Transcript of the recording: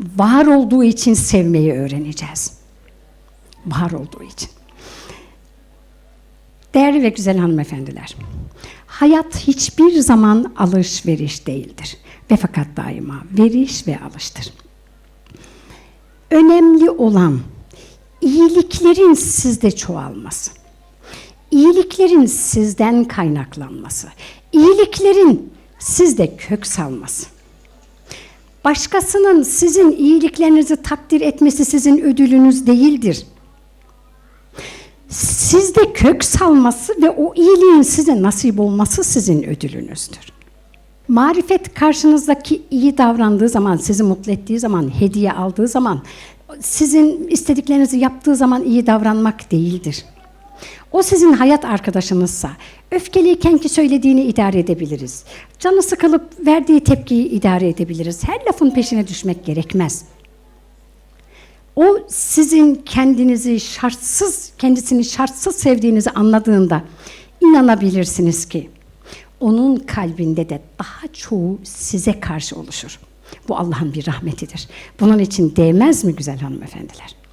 Var olduğu için sevmeyi öğreneceğiz. Var olduğu için. Değerli ve güzel hanımefendiler, hayat hiçbir zaman alışveriş değildir. Ve fakat daima veriş ve alıştır. Önemli olan iyiliklerin sizde çoğalması. İyiliklerin sizden kaynaklanması. İyiliklerin sizde kök salması. Başkasının sizin iyiliklerinizi takdir etmesi sizin ödülünüz değildir. Sizde kök salması ve o iyiliğin size nasip olması sizin ödülünüzdür. Marifet karşınızdaki iyi davrandığı zaman, sizi mutlu ettiği zaman, hediye aldığı zaman, sizin istediklerinizi yaptığı zaman iyi davranmak değildir. O sizin hayat arkadaşınızsa, öfkeliyken ki söylediğini idare edebiliriz. Canı sıkılıp verdiği tepkiyi idare edebiliriz. Her lafın peşine düşmek gerekmez. O sizin kendinizi şartsız, kendisini şartsız sevdiğinizi anladığında inanabilirsiniz ki onun kalbinde de daha çoğu size karşı oluşur. Bu Allah'ın bir rahmetidir. Bunun için değmez mi güzel hanımefendiler?